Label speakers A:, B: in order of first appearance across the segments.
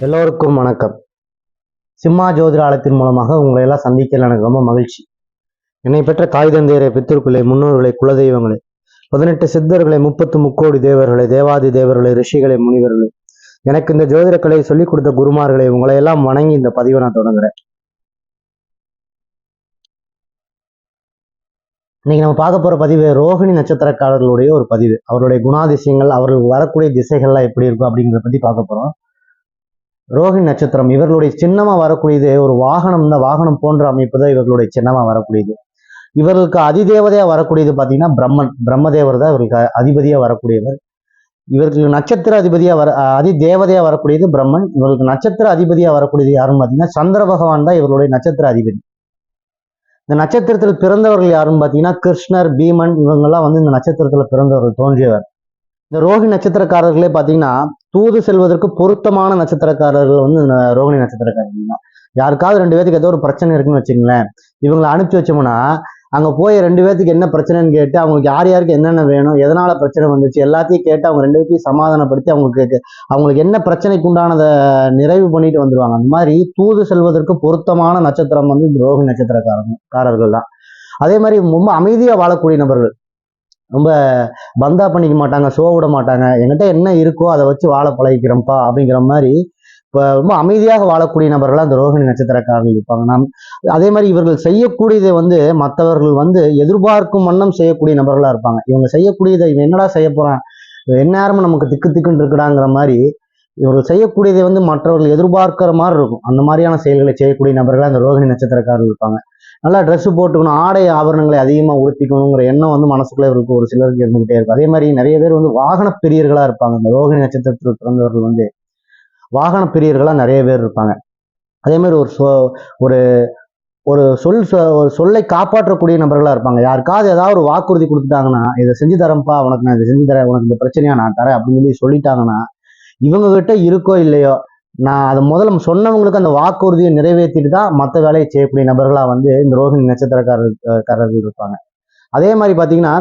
A: எல்லோருக்கும் வணக்கம். சிம்மா ஜோதிராலயத்தின் மூலமாக உங்களை எல்லாம் சந்திக்கல எனக்கு ரொம்ப மகிழ்ச்சி. என்னை பெற்ற தாய் தந்தையரை பித்திருக்குள்ளே முன்னோர்களை குலதெய்வங்களே பதினெட்டு சித்தர்களை முப்பத்து முக்கோடி தேவர்களை தேவாதி தேவர்களை ரிஷிகளை முனிவர்களை எனக்கு இந்த ஜோதிடக்கலை சொல்லிக் கொடுத்த குருமார்களை உங்களை எல்லாம் வணங்கி இந்த பதிவை நான் தொடங்குறேன். இன்னைக்கு நம்ம பார்க்க போற பதிவு ரோஹிணி நட்சத்திரக்காரர்களுடைய ஒரு பதிவு. அவருடைய குணாதிசயங்கள் அவர்களுக்கு வரக்கூடிய திசைகள்லாம் எப்படி இருக்கும் அப்படிங்கிறத பத்தி பார்க்க போறோம். ரோஹிணி நட்சத்திரம் இவர்களுடைய சின்னமா வரக்கூடியது ஒரு வாகனம் இந்த வாகனம் போன்ற அமைப்பு தான் இவர்களுடைய சின்னமா வரக்கூடியது. இவர்களுக்கு அதிதேவதையாக வரக்கூடியது பார்த்தீங்கன்னா பிரம்மன். பிரம்மதேவர் தான் இவருக்கு அதிபதியா வரக்கூடியவர். இவர்களுக்கு நட்சத்திர அதிபதியா வர அதி தேவதையாக வரக்கூடியது பிரம்மன். இவர்களுக்கு நட்சத்திர அதிபதியாக வரக்கூடியது யாருன்னு பார்த்தீங்கன்னா சந்திர பகவான் தான் இவர்களுடைய நட்சத்திர அதிபதி. இந்த நட்சத்திரத்தில் பிறந்தவர்கள் யாருன்னு பார்த்தீங்கன்னா கிருஷ்ணர் பீமன் இவங்கெல்லாம் வந்து இந்த நட்சத்திரத்தில் பிறந்தவர்கள் தோன்றியவர். இந்த ரோஹி நட்சத்திரக்காரர்களே பார்த்தீங்கன்னா தூது செல்வதற்கு பொருத்தமான நட்சத்திரக்காரர்கள் வந்து இந்த ரோகிணி நட்சத்திரக்காரர்கள் தான் யாருக்காவது ரெண்டு பேத்துக்கு ஏதோ ஒரு பிரச்சனை இருக்குன்னு வச்சுங்களேன் இவங்களை அனுப்பிச்சு வச்சோம்னா அங்க போய் ரெண்டு பேத்துக்கு என்ன பிரச்சனைன்னு கேட்டு அவங்களுக்கு யார் யாருக்கு என்னென்ன வேணும் எதனால பிரச்சனை வந்துச்சு எல்லாத்தையும் கேட்டு அவங்க ரெண்டு பேர்த்தையும் சமாதானப்படுத்தி அவங்களுக்கு அவங்களுக்கு என்ன பிரச்சனைக்கு உண்டானதை நிறைவு பண்ணிட்டு வந்துருவாங்க. அந்த மாதிரி தூது செல்வதற்கு பொருத்தமான நட்சத்திரம் வந்து இந்த ரோகிணி நட்சத்திரக்காரங்க காரர்கள் தான். அதே மாதிரி ரொம்ப அமைதியாக வாழக்கூடிய நபர்கள். ரொம்ப பந்தா பண்ணிக்க மாட்டாங்க ஷோ விட மாட்டாங்க. என்கிட்ட என்ன இருக்கோ அதை வச்சு வாழ பழகிக்கிறோம்ப்பா அப்படிங்கிற மாதிரி இப்போ ரொம்ப அமைதியாக வாழக்கூடிய நபர்களாக அந்த ரோஹிணி நட்சத்திரக்காரர்கள் இருப்பாங்க. நாம் அதே மாதிரி இவர்கள் செய்யக்கூடியதை வந்து மற்றவர்கள் வந்து எதிர்பார்க்கும் வண்ணம் செய்யக்கூடிய நபர்களாக இருப்பாங்க. இவங்க செய்யக்கூடியதை இவன் என்னடா செய்ய போகிறான் எந்நேரமும் நமக்கு திக்கு திக்குன்னு இருக்குடாங்கிற மாதிரி இவர்கள் செய்யக்கூடியதை வந்து மற்றவர்கள் எதிர்பார்க்கிற மாதிரி இருக்கும். அந்த மாதிரியான செயல்களை செய்யக்கூடிய நபர்களாக அந்த ரோஹிணி நட்சத்திரக்காரர்கள் இருப்பாங்க. நல்லா ட்ரெஸ்ஸு போட்டுக்கணும். ஆடை ஆபரணங்களை அதிகமாக உடுத்திக்கணுங்கிற எண்ணம் வந்து மனசுக்குள்ளே இருக்கும் ஒரு சிலருக்கு இருந்துகிட்டே இருக்கும் அதே மாதிரி நிறைய பேர் வந்து வாகன பிரியர்களாக இருப்பாங்க. இந்த ரோகிணி நட்சத்திரத்தில் பிறந்தவர்கள் வந்து வாகன பிரியர்களா நிறைய பேர் இருப்பாங்க. அதே மாதிரி ஒரு சொ ஒரு ஒரு சொல் சொ- ஒரு சொல்லை காப்பாற்றக்கூடிய நபர்களாக இருப்பாங்க. யாருக்காவது ஏதாவது ஒரு வாக்குறுதி கொடுத்துட்டாங்கன்னா இதை செஞ்சு தரேன்ப்பா உனக்கு நான் இதை செஞ்சு தரேன் உனக்கு இந்த பிரச்சனையா நான் தரேன் அப்படின்னு சொல்லி சொல்லிட்டாங்கன்னா இவங்க கிட்ட இருக்கோ இல்லையோ நான் அதை முதல்ல சொன்னவங்களுக்கு அந்த வாக்குறுதியை நிறைவேற்றிட்டு தான் மற்ற வேலையை செய்யக்கூடிய நபர்களாக வந்து இந்த ரோஹிணி நட்சத்திரக்காரர் காரர்கள் இருப்பாங்க. அதே மாதிரி பார்த்தீங்கன்னா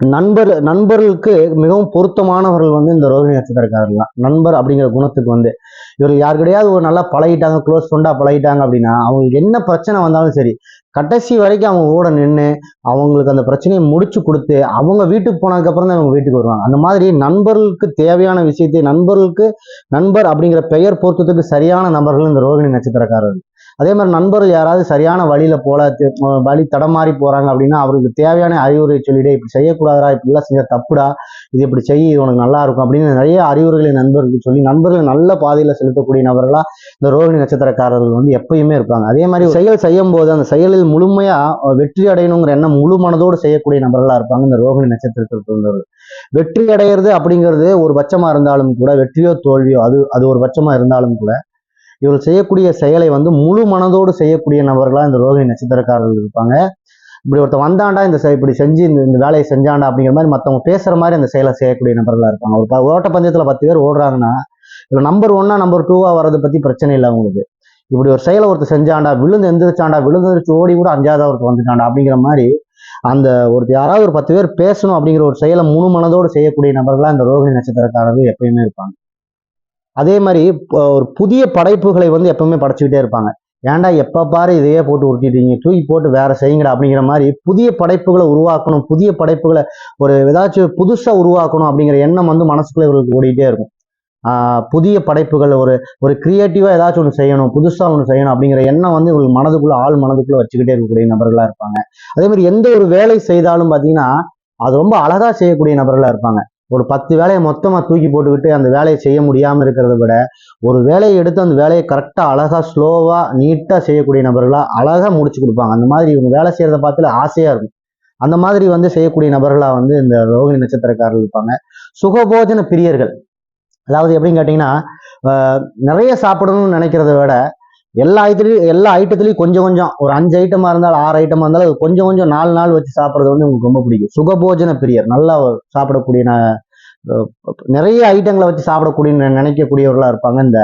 A: நண்பர் நண்பர்களுக்கு மிகவும் பொருத்தமானவர்கள் வந்து இந்த ரோஹிணி நட்சத்திரக்காரர்லாம் நண்பர் அப்படிங்கிற குணத்துக்கு வந்து இவர்கள் கிடையாது ஒரு நல்லா பழகிட்டாங்க க்ளோஸ் ஃப்ரெண்டாக பழகிட்டாங்க அப்படின்னா அவங்களுக்கு என்ன பிரச்சனை வந்தாலும் சரி கடைசி வரைக்கும் அவங்க கூட நின்று அவங்களுக்கு அந்த பிரச்சனையை முடிச்சு கொடுத்து அவங்க வீட்டுக்கு போனதுக்கப்புறம் தான் அவங்க வீட்டுக்கு வருவாங்க. அந்த மாதிரி நண்பர்களுக்கு தேவையான விஷயத்தை நண்பர்களுக்கு நண்பர் அப்படிங்கிற பெயர் பொருத்தத்துக்கு சரியான நபர்கள் இந்த ரோகிணி நட்சத்திரக்காரர்கள். அதே மாதிரி நண்பர்கள் யாராவது சரியான வழியில் போல வழி தடமாறி போகிறாங்க அப்படின்னா அவருக்கு தேவையான அறிவுரை சொல்லிட்டு இப்படி செய்யக்கூடாதா இப்படிலாம் செஞ்சால் தப்புடா இது இப்படி செய்ய இது உனக்கு நல்லா இருக்கும் அப்படின்னு நிறைய அறிவுரைகளை நண்பர்களுக்கு சொல்லி நண்பர்கள் நல்ல பாதையில் செலுத்தக்கூடிய நபர்களாக இந்த ரோகிணி நட்சத்திரக்காரர்கள் வந்து எப்பயுமே இருப்பாங்க. அதே மாதிரி ஒரு செயல் செய்யும் போது அந்த செயலில் முழுமையாக வெற்றி அடையணுங்கிற எண்ணம் முழு மனதோடு செய்யக்கூடிய நபர்களாக இருப்பாங்க இந்த ரோகிணி நட்சத்திரத்தில் பிறந்தவர்கள். வெற்றி அடையிறது அப்படிங்கிறது ஒரு பட்சமாக இருந்தாலும் கூட வெற்றியோ தோல்வியோ அது அது ஒரு பட்சமாக இருந்தாலும் கூட இவர்கள் செய்யக்கூடிய செயலை வந்து முழு மனதோடு செய்யக்கூடிய நபர்களா இந்த ரோகிணி நட்சத்திரக்காரர்கள் இருப்பாங்க. இப்படி ஒருத்தர் வந்தாண்டா இந்த இப்படி செஞ்சு இந்த இந்த வேலையை செஞ்சாண்டா அப்படிங்கிற மாதிரி மற்றவங்க பேசுற மாதிரி அந்த செயலை செய்யக்கூடிய நபர்களா இருப்பாங்க. ஒரு ஓட்ட ஓட்டப்பந்தயத்துல பத்து பேர் ஓடுறாங்கன்னா இதில் நம்பர் ஒன்னா நம்பர் டூவா வர்றதை பத்தி பிரச்சனை இல்லை அவங்களுக்கு. இப்படி ஒரு செயலை ஒருத்தர் செஞ்சாண்டா விழுந்து எந்திரிச்சாண்டா விழுந்துருச்சு ஓடி கூட அஞ்சாவது ஒருத்தர் வந்துட்டாண்டா அப்படிங்கிற மாதிரி அந்த ஒருத்தர் யாராவது ஒரு பத்து பேர் பேசணும் அப்படிங்கிற ஒரு செயலை முழு மனதோடு செய்யக்கூடிய நபர்களா இந்த ரோகிணி நட்சத்திரக்காரர்கள் எப்பயுமே இருப்பாங்க. அதே மாதிரி ஒரு புதிய படைப்புகளை வந்து எப்பவுமே படைச்சுக்கிட்டே இருப்பாங்க. ஏன்டா எப்போ பாரு இதையே போட்டு உருட்டிட்டீங்க தூக்கி போட்டு வேற செய்யுங்கடா அப்படிங்கிற மாதிரி புதிய படைப்புகளை உருவாக்கணும் புதிய படைப்புகளை ஒரு ஏதாச்சும் புதுசாக உருவாக்கணும் அப்படிங்கிற எண்ணம் வந்து மனசுக்குள்ள இவர்களுக்கு ஓடிக்கிட்டே இருக்கும். புதிய படைப்புகள் ஒரு ஒரு கிரியேட்டிவாக ஏதாச்சும் ஒன்று செய்யணும் புதுசாக ஒன்று செய்யணும் அப்படிங்கிற எண்ணம் வந்து இவங்களுக்கு மனதுக்குள்ள ஆள் மனதுக்குள்ளே வச்சுக்கிட்டே இருக்கக்கூடிய நபர்களாக இருப்பாங்க. அதே மாதிரி எந்த ஒரு வேலை செய்தாலும் பார்த்தீங்கன்னா அது ரொம்ப அழகாக செய்யக்கூடிய நபர்களாக இருப்பாங்க. ஒரு பத்து வேலையை மொத்தமாக தூக்கி போட்டுக்கிட்டு அந்த வேலையை செய்ய முடியாமல் இருக்கிறத விட ஒரு வேலையை எடுத்து அந்த வேலையை கரெக்டாக அழகாக ஸ்லோவாக நீட்டாக செய்யக்கூடிய நபர்களாக அழகாக முடிச்சு கொடுப்பாங்க. அந்த மாதிரி இவங்க வேலை செய்கிறத பார்த்துல ஆசையாக இருக்கும். அந்த மாதிரி வந்து செய்யக்கூடிய நபர்களாக வந்து இந்த ரோகிணி நட்சத்திரக்காரர்கள் இருப்பாங்க. சுகபோஜன பிரியர்கள். அதாவது எப்படின்னு கேட்டிங்கன்னா நிறைய சாப்பிடணும்னு நினைக்கிறத விட எல்லா ஐட்டத்துலையும் எல்லா ஐட்டத்துலையும் கொஞ்சம் கொஞ்சம். ஒரு அஞ்சு ஐட்டமாக இருந்தாலும் ஆறு ஐட்டமாக இருந்தாலும் அது கொஞ்சம் கொஞ்சம் நாலு நாள் வச்சு சாப்பிட்றது வந்து உங்களுக்கு ரொம்ப பிடிக்கும். சுகபோஜன பிரியர். நல்லா சாப்பிடக்கூடிய ந- நிறைய ஐட்டங்களை வச்சு சாப்பிடக்கூடிய நினைக்கக்கூடியவர்களாக நினைக்கக்கூடியவர்களா இருப்பாங்க இந்த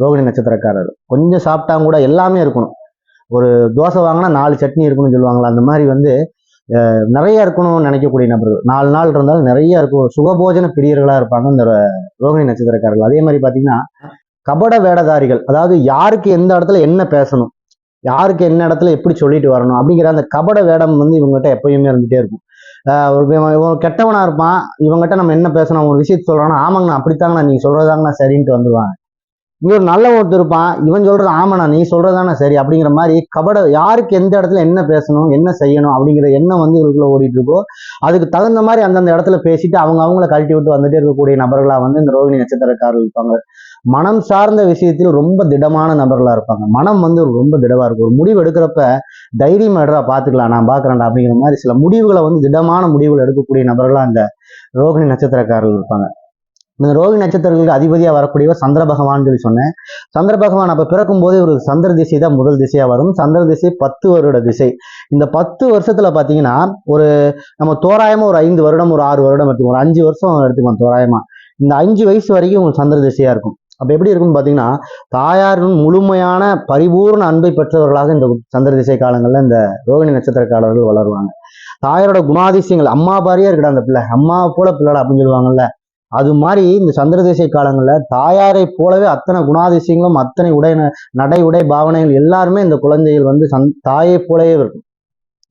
A: ரோகிணி நட்சத்திரக்காரர் கொஞ்சம் சாப்பிட்டா கூட எல்லாமே இருக்கணும். ஒரு தோசை வாங்கினா நாலு சட்னி இருக்கணும்னு சொல்லுவாங்களா அந்த மாதிரி வந்து நிறைய இருக்கணும்னு நினைக்கக்கூடிய நபர்கள். நாலு நாள் இருந்தாலும் நிறைய இருக்கும். சுகபோஜன பிரியர்களா இருப்பாங்க இந்த ரோகிணி நட்சத்திரக்காரர்கள். அதே மாதிரி பார்த்தீங்கன்னா கபட வேடதாரிகள் அதாவது யாருக்கு எந்த இடத்துல என்ன பேசணும் யாருக்கு என்ன இடத்துல எப்படி சொல்லிட்டு வரணும் அப்படிங்கிற அந்த கபட வேடம் வந்து இவங்ககிட்ட எப்பயுமே இருந்துகிட்டே இருக்கும். ஆஹ் இவன் இவன் கெட்டவனா இருப்பான் இவங்ககிட்ட நம்ம என்ன பேசணும் ஒரு விஷயத்த சொல்றானா ஆமாங்கண்ணா அப்படித்தாங்கண்ணா நீங்க சொல்றதாங்கண்ணா சரின்ட்டு வந்துருவாங்க. இங்க ஒரு நல்ல ஒருத்தர் இருப்பான். இவன் சொல்றது ஆமாண்ணா நீ சொல்றதானே சரி அப்படிங்கிற மாதிரி கபட யாருக்கு எந்த இடத்துல என்ன பேசணும் என்ன செய்யணும் அப்படிங்கிற எண்ணம் வந்து இவருக்குள்ள ஓடிட்டு இருக்கோ அதுக்கு தகுந்த மாதிரி அந்தந்த இடத்துல பேசிட்டு அவங்க அவங்கள கழட்டி விட்டு வந்துட்டே இருக்கக்கூடிய நபர்களா வந்து இந்த ரோகிணி நட்சத்திரக்காரர்கள் இருப்பாங்க. மனம் சார்ந்த விஷயத்தில் ரொம்ப திடமான நபர்களா இருப்பாங்க. மனம் வந்து ரொம்ப திடமா இருக்கும். ஒரு முடிவு எடுக்கிறப்ப தைரியம் எடுறா பாத்துக்கலாம் நான் பாக்குறேன்டா அப்படிங்கிற மாதிரி சில முடிவுகளை வந்து திடமான முடிவுகள் எடுக்கக்கூடிய நபர்களா அந்த ரோகிணி நட்சத்திரக்காரர்கள் இருப்பாங்க. இந்த ரோகி நட்சத்திரங்களுக்கு அதிபதியாக வரக்கூடியவர் சந்திர பகவான் சொல்லி சொன்னேன். சந்திர பகவான் அப்போ பிறக்கும் போதே ஒரு சந்திர திசை தான் முதல் திசையாக வரும். சந்திர திசை பத்து வருட திசை. இந்த பத்து வருஷத்தில் பார்த்தீங்கன்னா ஒரு நம்ம தோராயமாக ஒரு ஐந்து வருடம் ஒரு ஆறு வருடம் எடுத்துக்கோம் ஒரு அஞ்சு வருஷம் எடுத்துக்கோம் தோராயமா. இந்த அஞ்சு வயசு வரைக்கும் உங்களுக்கு சந்திர திசையாக இருக்கும். அப்போ எப்படி இருக்கும்னு பார்த்தீங்கன்னா தாயாரின் முழுமையான பரிபூர்ண அன்பை பெற்றவர்களாக இந்த சந்திர திசை காலங்களில் இந்த ரோகிணி நட்சத்திரக்காரர்கள் வளருவாங்க. தாயாரோட குணாதிசயங்கள் அம்மா பாரியா இருக்கடா அந்த பிள்ளை. அம்மா போல பிள்ளைடா அப்படின்னு சொல்லுவாங்கல்ல. அது மாதிரி இந்த சந்திரதேச காலங்களில் காலங்கள்ல தாயாரை போலவே அத்தனை குணாதிசயங்களும் அத்தனை உடை நடை உடை பாவனைகள் எல்லாருமே இந்த குழந்தைகள் வந்து சந் தாயை போலவே இருக்கும்.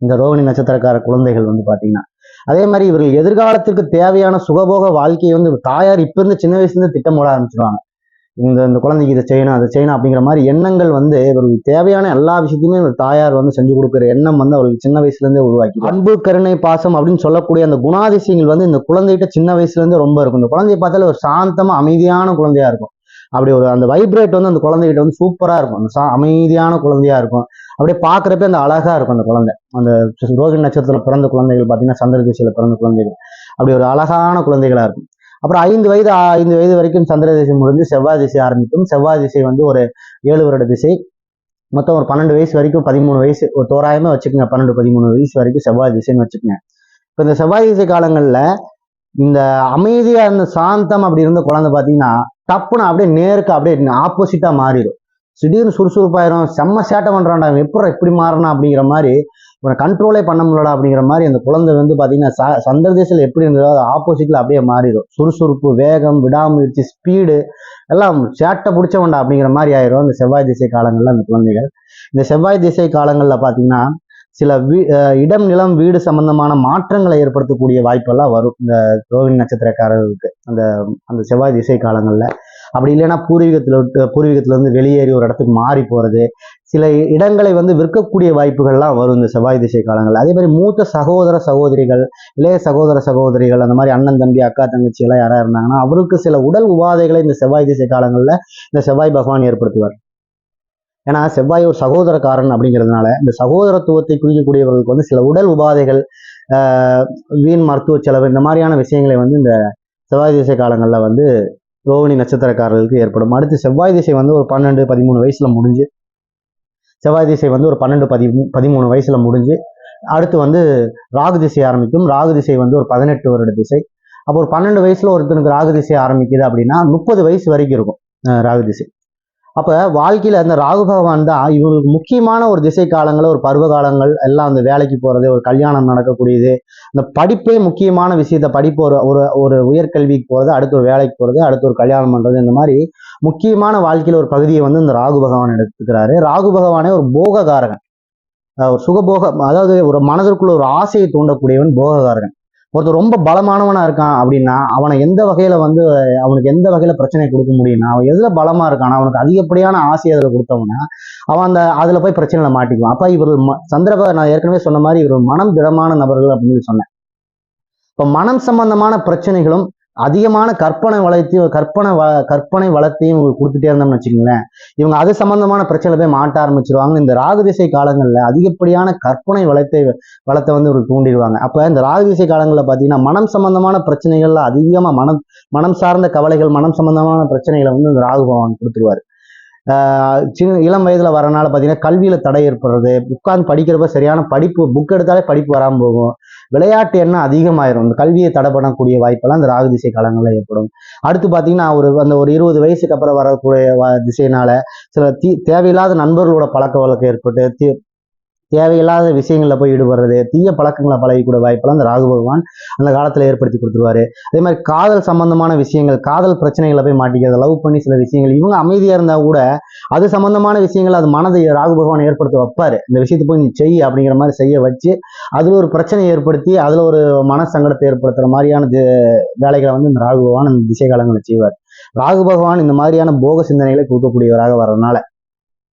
A: இந்த ரோகிணி நட்சத்திரக்கார குழந்தைகள் வந்து பாத்தீங்கன்னா. அதே மாதிரி இவர்கள் எதிர்காலத்திற்கு தேவையான சுகபோக வாழ்க்கையை வந்து தாயார் இப்ப இருந்து சின்ன வயசுலேருந்து திட்டம் போட ஆரம்பிச்சிருவாங்க. இந்த இந்த குழந்தைக்கு இதை செய்யணும் அதை செய்யணும் அப்படிங்கிற மாதிரி எண்ணங்கள் வந்து இவருக்கு தேவையான எல்லா விஷயத்தையுமே ஒரு தாயார் வந்து செஞ்சு கொடுக்குற எண்ணம் வந்து அவருக்கு சின்ன வயசுல இருந்தே உருவாக்கி. அன்பு கருணை பாசம் அப்படின்னு சொல்லக்கூடிய அந்த குணாதிசயங்கள் வந்து இந்த குழந்தைகிட்ட சின்ன வயசுல இருந்தே ரொம்ப இருக்கும். இந்த குழந்தைய பார்த்தாலே ஒரு சாந்தமா அமைதியான குழந்தையா இருக்கும். அப்படி ஒரு அந்த வைப்ரேட் வந்து அந்த குழந்தைகிட்ட வந்து சூப்பரா இருக்கும். அந்த சா- அமைதியான குழந்தையா இருக்கும். அப்படியே பார்க்குறப்ப அந்த அழகா இருக்கும் அந்த குழந்தை. அந்த ரோகிணி நட்சத்திரத்தில் பிறந்த குழந்தைகள் பார்த்தீங்கன்னா சந்திர திசையில் பிறந்த குழந்தைகள். அப்படி ஒரு அழகான குழந்தைகளா இருக்கும். அப்புறம் ஐந்து வயது ஐந்து வயது வரைக்கும் சந்திர திசை முடிஞ்சு செவ்வாய் திசை ஆரம்பிக்கும். செவ்வாய் திசை வந்து ஒரு ஏழு வருட திசை. மொத்தம் ஒரு பன்னெண்டு வயசு வரைக்கும் பதிமூணு வயசு. ஒரு தோராயமாக வச்சுக்கோங்க பன்னெண்டு பதிமூணு வயசு வரைக்கும் செவ்வாய் திசைன்னு வச்சுக்கோங்க. இப்போ இந்த செவ்வாய் திசை காலங்கள்ல இந்த அமைதியா இருந்த சாந்தம் அப்படி இருந்த குழந்தை பார்த்தீங்கன்னா டப்புன்னு அப்படியே நேருக்கு அப்படியே ஆப்போசிட்டா மாறிடும் திடீர்னு சுறுசுறுப்பாயிரும். செம்ம சேட்டை பண்ணுறான்டா எப்படி இப்படி மாறினா அப்படிங்கிற மாதிரி உன்னை கண்ட்ரோலே பண்ண முடியலடா அப்படிங்கிற மாதிரி அந்த குழந்தை வந்து பார்த்தீங்கன்னா ச- சந்திர எப்படி இருந்ததோ அது ஆப்போசிட்டில் அப்படியே மாறிடும். சுறுசுறுப்பு வேகம் விடாமுயற்சி ஸ்பீடு எல்லாம் சேட்டை பிடிச்சவண்டா அப்படிங்கிற மாதிரி ஆயிரும் இந்த செவ்வாய் திசை காலங்களில் அந்த குழந்தைகள். இந்த செவ்வாய் திசை காலங்களில் பார்த்தீங்கன்னா சில வீ இடம் நிலம் வீடு சம்பந்தமான மாற்றங்களை ஏற்படுத்தக்கூடிய வாய்ப்பெல்லாம் வரும். இந்த ரோகிணி நட்சத்திரக்காரர்களுக்கு அந்த அந்த செவ்வாய் திசை காலங்களில். அப்படி இல்லைன்னா பூர்வீகத்தில் விட்டு பூர்வீகத்துல வெளியேறி ஒரு இடத்துக்கு மாறி போகிறது சில இடங்களை வந்து விற்கக்கூடிய வாய்ப்புகள்லாம் வரும் இந்த செவ்வாய் திசை காலங்கள் அதே மாதிரி மூத்த சகோதர சகோதரிகள் இளைய சகோதர சகோதரிகள் அந்த மாதிரி அண்ணன் தம்பி அக்கா தங்கச்சி எல்லாம் யாராக இருந்தாங்கன்னா அவருக்கு சில உடல் உபாதைகளை இந்த செவ்வாய் திசை காலங்களில் இந்த செவ்வாய் பகவான் ஏற்படுத்துவார். ஏன்னா செவ்வாய் ஒரு சகோதரக்காரன் அப்படிங்கிறதுனால இந்த சகோதரத்துவத்தை குறிக்கக்கூடியவர்களுக்கு வந்து சில உடல் உபாதைகள் ஆஹ் வீண் மருத்துவ செலவு இந்த மாதிரியான விஷயங்களை வந்து இந்த செவ்வாய் திசை காலங்களில் வந்து ரோகிணி நட்சத்திரக்காரர்களுக்கு ஏற்படும். அடுத்து செவ்வாய் திசை வந்து ஒரு பன்னெண்டு பதிமூணு வயசில் முடிஞ்சு செவ்வாய் திசை வந்து ஒரு பன்னெண்டு பதி பதிமூணு வயசில் முடிஞ்சு அடுத்து வந்து ராகு திசை ஆரம்பிக்கும். ராகு திசை வந்து ஒரு பதினெட்டு வருட திசை. அப்போ ஒரு பன்னெண்டு வயசில் ஒருத்தனுக்கு ராகு திசை ஆரம்பிக்குது அப்படின்னா முப்பது வயசு வரைக்கும் இருக்கும் ராகு திசை. அப்போ வாழ்க்கையில் அந்த ராகு பகவான் தான் இவங்களுக்கு முக்கியமான ஒரு திசை காலங்கள் ஒரு பருவ காலங்கள் எல்லாம் அந்த வேலைக்கு போகிறது ஒரு கல்யாணம் நடக்கக்கூடியது. இந்த படிப்பே முக்கியமான விஷயத்த படிப்பு ஒரு ஒரு ஒரு உயர்கல்விக்கு போகிறது அடுத்து ஒரு வேலைக்கு போகிறது அடுத்து ஒரு கல்யாணம் பண்ணுறது இந்த மாதிரி முக்கியமான வாழ்க்கையில் ஒரு பகுதியை வந்து இந்த ராகு பகவான் எடுத்துக்கிறாரு. ராகு பகவானே ஒரு போககாரகன். ஒரு சுகபோக அதாவது ஒரு மனதிற்குள்ள ஒரு ஆசையை தூண்டக்கூடியவன் போககாரகன். ஒருத்தர் ரொம்ப பலமானவனா இருக்கான் அப்படின்னா அவனை எந்த வகையில வந்து அவனுக்கு எந்த வகையில பிரச்சனை கொடுக்க முடியும்னா அவன் எதுல பலமா இருக்கான் அவனுக்கு அதிகப்படியான ஆசையை அதில் கொடுத்தவனா அவன் அந்த அதுல போய் பிரச்சனையில மாட்டிக்குவான். அப்ப இவர் ம- சந்திரப நான் ஏற்கனவே சொன்ன மாதிரி இவர் மனம் திடமான நபர்கள் அப்படின்னு சொன்னேன். இப்ப மனம் சம்பந்தமான பிரச்சனைகளும் அதிகமான கற்பனை வளத்தையும் கற்பனை வ கற்பனை வளத்தையும் இவங்களுக்கு கொடுத்துட்டே இருந்தோம்னு வச்சுக்கோங்களேன். இவங்க அது சம்பந்தமான பிரச்சனை போய் மாட்ட ஆரம்பிச்சிருவாங்க. இந்த ராகு திசை காலங்களில் அதிகப்படியான கற்பனை வளத்தை வளத்தை வந்து இவருக்கு தூண்டிடுவாங்க. அப்போ இந்த ராகு திசை காலங்களில் பார்த்தீங்கன்னா மனம் சம்பந்தமான பிரச்சனைகள்ல அதிகமாக மனம் மனம் சார்ந்த கவலைகள் மனம் சம்பந்தமான பிரச்சனைகளை வந்து இந்த ராகு பகவான் கொடுத்துருவாரு. ஆஹ் சின்ன இளம் வயதில் வரனால பார்த்தீங்கன்னா கல்வியில் தடை ஏற்படுறது உட்கார்ந்து படிக்கிறப்ப சரியான படிப்பு புக் எடுத்தாலே படிப்பு வராமல் போகும். விளையாட்டு எண்ணம் அதிகமாயிரும்? இந்த கல்வியை தடை பண்ணக்கூடிய வாய்ப்பெல்லாம் இந்த ராகு திசை காலங்களில் ஏற்படும். அடுத்து பார்த்தீங்கன்னா ஒரு அந்த ஒரு இருபது வயசுக்கு அப்புறம் வரக்கூடிய வ- திசையினால சில தீ தேவையில்லாத நண்பர்களோட பழக்க வழக்கம் ஏற்பட்டு தேவையில்லாத விஷயங்களில் போய் ஈடுபடுறது தீய பழக்கங்களை பழகக்கூடிய வாய்ப்பெல்லாம் அந்த ராகு பகவான் அந்த காலத்தில் ஏற்படுத்தி கொடுத்துருவாரு. அதே மாதிரி காதல் சம்பந்தமான விஷயங்கள் காதல் பிரச்சனைகளை போய் மாட்டிக்கிறது லவ் பண்ணி சில விஷயங்கள் இவங்க அமைதியாக இருந்தால் கூட அது சம்பந்தமான விஷயங்கள் அது மனதை ராகு பகவான் ஏற்படுத்தி வைப்பார். இந்த விஷயத்தை போய் நீ செய் அப்படிங்கிற மாதிரி செய்ய வச்சு அதில் ஒரு பிரச்சனையை ஏற்படுத்தி அதில் ஒரு மன சங்கடத்தை ஏற்படுத்துகிற மாதிரியான வேலைகளை வந்து இந்த ராகு பகவான் அந்த திசை காலங்களில் செய்வார். ராகு பகவான் இந்த மாதிரியான போக சிந்தனைகளை கொடுக்கக்கூடியவராக வர்றதுனால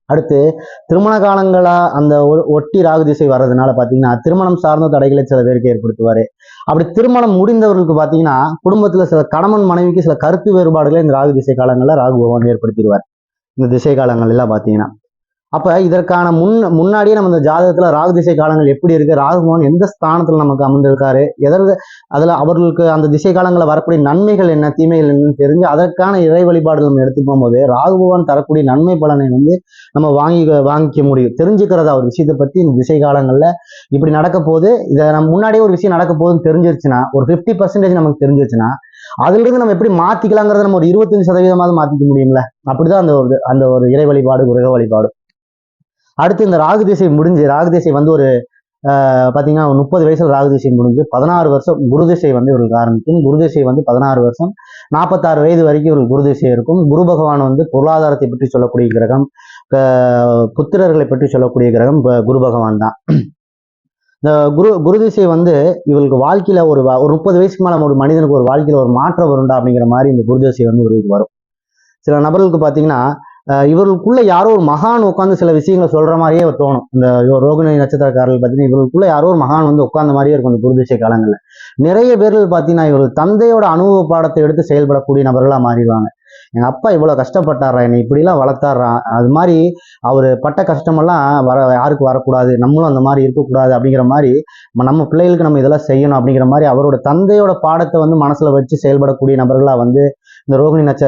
A: அடுத்து திருமண காலங்களா அந்த ஒ- ஒட்டி ராகு திசை வர்றதுனால பார்த்தீங்கன்னா திருமணம் சார்ந்த தடைகளை சில பேருக்கு ஏற்படுத்துவாரு. அப்படி திருமணம் முடிந்தவர்களுக்கு பார்த்தீங்கன்னா குடும்பத்துல சில கணவன் மனைவிக்கு சில கருத்து வேறுபாடுகளை இந்த ராகு திசை காலங்களில் ராகு பகவான் ஏற்படுத்திடுவார். இந்த திசை காலங்கள் எல்லாம் அப்போ இதற்கான முன் முன்னாடியே நம்ம இந்த ஜாதகத்தில் ராகு திசை காலங்கள் எப்படி இருக்குது ராகுமோகன் எந்த ஸ்தானத்தில் நமக்கு அமர்ந்திருக்காரு? எதற்கு அதில் அவர்களுக்கு அந்த திசை காலங்களில் வரக்கூடிய நன்மைகள் என்ன தீமைகள் என்னன்னு தெரிஞ்சு அதற்கான இறை வழிபாடுகள் நம்ம எடுத்து போகும்போது ராகுபவான் தரக்கூடிய நன்மை பலனை வந்து நம்ம வாங்கி வாங்கிக்க முடியும். தெரிஞ்சுக்கிறதா? ஒரு விஷயத்தை பற்றி இந்த திசை காலங்களில் இப்படி நடக்க போது இதை நம்ம முன்னாடியே ஒரு விஷயம் நடக்க போகுதுன்னு தெரிஞ்சிருச்சுன்னா ஒரு ஃபிஃப்டி பர்சன்டேஜ் நமக்கு தெரிஞ்சிருச்சுன்னா அதுலேருந்து நம்ம எப்படி மாற்றிக்கலாங்கிறத நம்ம ஒரு இருபத்தஞ்சு சதவீதமாவது மாற்றிக்க முடியும்ல? அப்படிதான் அந்த ஒரு அந்த ஒரு இறை வழிபாடு கிரக வழிபாடு. அடுத்து இந்த ராகு திசை முடிஞ்சு ராகு திசை வந்து ஒரு பார்த்தீங்கன்னா ஒரு முப்பது வயசுல ராகு திசை முடிஞ்சு பதினாறு வருஷம் குரு திசை வந்து இவர்களுக்கு ஆரம்பிக்கும். குரு திசை வந்து பதினாறு வருஷம் நாற்பத்தாறு வயது வரைக்கும் இவருக்கு குரு திசை இருக்கும். குரு பகவான் வந்து பொருளாதாரத்தை பற்றி சொல்லக்கூடிய கிரகம் புத்திரர்களை பற்றி சொல்லக்கூடிய கிரகம் குரு பகவான் தான். இந்த குரு குரு திசை வந்து இவருக்கு வாழ்க்கையில ஒரு ஒரு முப்பது வயசுக்கு மேல ஒரு மனிதனுக்கு ஒரு வாழ்க்கையில ஒரு மாற்றம் வருண்டா அப்படிங்கிற மாதிரி இந்த குரு திசை வந்து இவருக்கு வரும். சில நபர்களுக்கு பாத்தீங்கன்னா இவர்களுக்குள்ள யாரோ ஒரு மகான் உட்காந்து சில விஷயங்களை சொல்ற மாதிரியே தோணும். இந்த ரோகிணி நட்சத்திரக்காரர்கள் பார்த்தீங்கன்னா இவர்களுக்குள்ள யாரோ ஒரு மகான் வந்து உட்கார்ந்த மாதிரியே இருக்கும் இந்த குருதிசை காலங்களில். நிறைய பேர்கள் பார்த்தீங்கன்னா இவர்கள் தந்தையோட அனுபவ பாடத்தை எடுத்து செயல்படக்கூடிய நபர்களாக மாறிடுவாங்க. எங்கள் அப்பா இவ்வளோ கஷ்டப்பட்டாரா என்னை இப்படிலாம் வளர்த்தாரா அது மாதிரி அவர் பட்ட கஷ்டமெல்லாம் வர யாருக்கு வரக்கூடாது நம்மளும் அந்த மாதிரி இருக்கக்கூடாது அப்படிங்கிற மாதிரி நம்ம பிள்ளைகளுக்கு நம்ம இதெல்லாம் செய்யணும் அப்படிங்கிற மாதிரி அவரோட தந்தையோட பாடத்தை வந்து மனசில் வச்சு செயல்படக்கூடிய நபர்களாக வந்து இந்த ரோகிணி நட்ச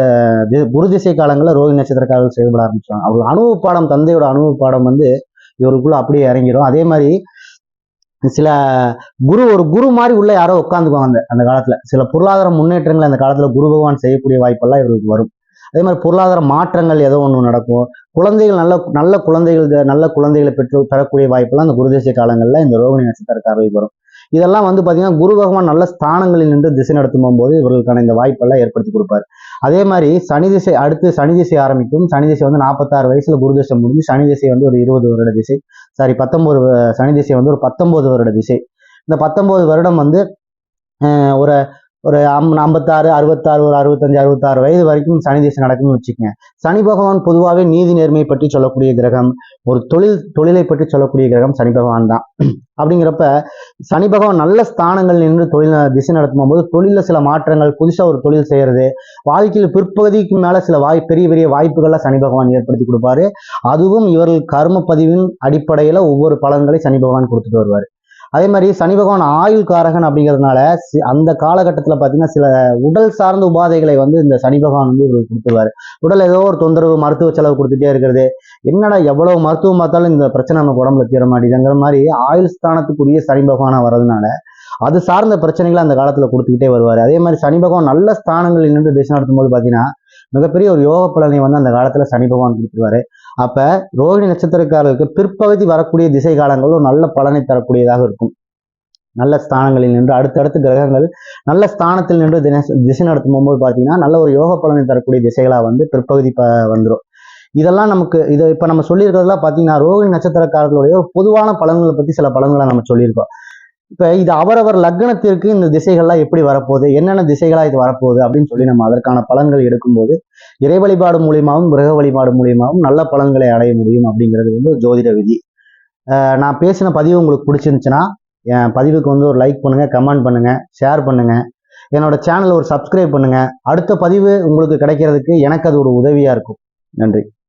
A: தி- குரு திசை காலங்களில் ரோகிணி நட்சத்திரக்காரர்கள் செயல்பட ஆரம்பிச்சாங்க அவர் அனுபவ பாடம் தந்தையோட அனுபவ பாடம் வந்து இவருக்குள்ள அப்படியே இறங்கிடும் அதே மாதிரி சில குரு ஒரு குரு மாதிரி உள்ள யாரோ உட்காந்துக்குவாங்க அந்த அந்த காலத்துல. சில பொருளாதார முன்னேற்றங்கள் அந்த காலத்துல குரு பகவான் செய்யக்கூடிய வாய்ப்பெல்லாம் இவருக்கு வரும். அதே மாதிரி பொருளாதார மாற்றங்கள் ஏதோ ஒன்று நடக்கும். குழந்தைகள் நல்ல நல்ல குழந்தைகள் நல்ல குழந்தைகளை பெற்று தரக்கூடிய வாய்ப்பெல்லாம் அந்த குருதேச காலங்களில் இந்த ரோகிணி நட்சத்திரக்காரர்களுக்கு வரும். இதெல்லாம் வந்து பார்த்தீங்கன்னா குரு பகவான் நல்ல ஸ்தானங்களில் நின்று திசை நடத்தும் போது இவர்களுக்கான இந்த வாய்ப்பெல்லாம் ஏற்படுத்தி கொடுப்பாரு. அதே மாதிரி சனி திசை அடுத்து சனி திசை ஆரம்பிக்கும். சனி திசை வந்து நாற்பத்தாறு வயசுல குரு திசை முடிஞ்சு சனி திசை வந்து ஒரு இருபது வருட திசை. சாரி பத்தொன்பது சனி திசை வந்து ஒரு பத்தொன்பது வருட திசை. இந்த பத்தொன்பது வருடம் வந்து ஒரு ஒரு அம் ஐம்பத்தாறு அறுபத்தாறு ஒரு அறுபத்தஞ்சு அறுபத்தாறு வயது வரைக்கும் சனி திசை நடக்கும்னு வச்சுக்கோங்க. சனி பகவான் பொதுவாகவே நீதி நேர்மையை பற்றி சொல்லக்கூடிய கிரகம். ஒரு தொழில் தொழிலை பற்றி சொல்லக்கூடிய கிரகம் சனி பகவான் தான். அப்படிங்கிறப்ப சனி பகவான் நல்ல ஸ்தானங்கள் நின்று தொழில் திசை நடத்தும் போது தொழிலில் சில மாற்றங்கள் புதுசாக ஒரு தொழில் செய்யறது வாழ்க்கையில் பிற்பகுதிக்கு மேல சில வாய் பெரிய பெரிய வாய்ப்புகள்லாம் சனி பகவான் ஏற்படுத்தி கொடுப்பாரு. அதுவும் இவர்கள் கர்ம பதிவின் அடிப்படையில் ஒவ்வொரு பலன்களை சனி பகவான் கொடுத்துட்டு வருவார். அதே மாதிரி சனி பகவான் ஆயுள் காரகன் அப்படிங்கிறதுனால சி- அந்த காலகட்டத்தில் பார்த்தீங்கன்னா சில உடல் சார்ந்த உபாதைகளை வந்து இந்த சனி பகவான் வந்து இவருக்கு கொடுத்துருவாரு. உடல் ஏதோ ஒரு தொந்தரவு மருத்துவ செலவு கொடுத்துட்டே இருக்கிறது. என்னடா எவ்வளவு மருத்துவம் பார்த்தாலும் இந்த பிரச்சனை நமக்கு உடம்புல தீர மாட்டேங்குதுங்கிற மாதிரி ஆயுள் ஸ்தானத்துக்குரிய சனி பகவானாக வர்றதுனால அது சார்ந்த பிரச்சனைகளை அந்த காலத்தில் கொடுத்துக்கிட்டே வருவார். அதே மாதிரி சனி பகவான் நல்ல ஸ்தானங்களில் நின்று திசை நடத்தும் போது பார்த்தீங்கன்னா மிகப்பெரிய ஒரு யோக பலனை வந்து அந்த காலத்தில் சனி பகவான் கொடுத்துருவாரு. அப்ப ரோகிணி நட்சத்திரக்காரர்களுக்கு பிற்பகுதி வரக்கூடிய திசை காலங்களும் நல்ல பலனை தரக்கூடியதாக இருக்கும். நல்ல ஸ்தானங்களில் நின்று அடுத்தடுத்து கிரகங்கள் நல்ல ஸ்தானத்தில் நின்று தின- திசை நடத்தும் போது பார்த்தீங்கன்னா நல்ல ஒரு யோக பலனை தரக்கூடிய திசைகளா வந்து பிற்பகுதி ப வந்துடும் இதெல்லாம் நமக்கு இதை இப்போ நம்ம சொல்லியிருக்கிறதுலாம் பார்த்தீங்கன்னா ரோகிணி நட்சத்திரக்காரர்களுடைய பொதுவான பலன்களை பற்றி சில பலன்களை நம்ம சொல்லியிருக்கோம். இப்போ இது அவரவர் லக்னத்திற்கு இந்த திசைகள்லாம் எப்படி வரப்போகுது? என்னென்ன திசைகளாக இது வரப்போகுது? அப்படின்னு சொல்லி நம்ம அதற்கான பலன்கள் எடுக்கும்போது இறை வழிபாடு மூலியமாகவும் கிரக வழிபாடு மூலியமாகவும் நல்ல பலன்களை அடைய முடியும் அப்படிங்கிறது வந்து ஒரு ஜோதிட விதி. நான் பேசின பதிவு உங்களுக்கு பிடிச்சிருந்துச்சுன்னா என் பதிவுக்கு வந்து ஒரு லைக் பண்ணுங்கள் கமெண்ட் பண்ணுங்கள் ஷேர் பண்ணுங்க. என்னோட சேனல் ஒரு சப்ஸ்கிரைப் பண்ணுங்க. அடுத்த பதிவு உங்களுக்கு கிடைக்கிறதுக்கு எனக்கு அது ஒரு உதவியாக இருக்கும். நன்றி.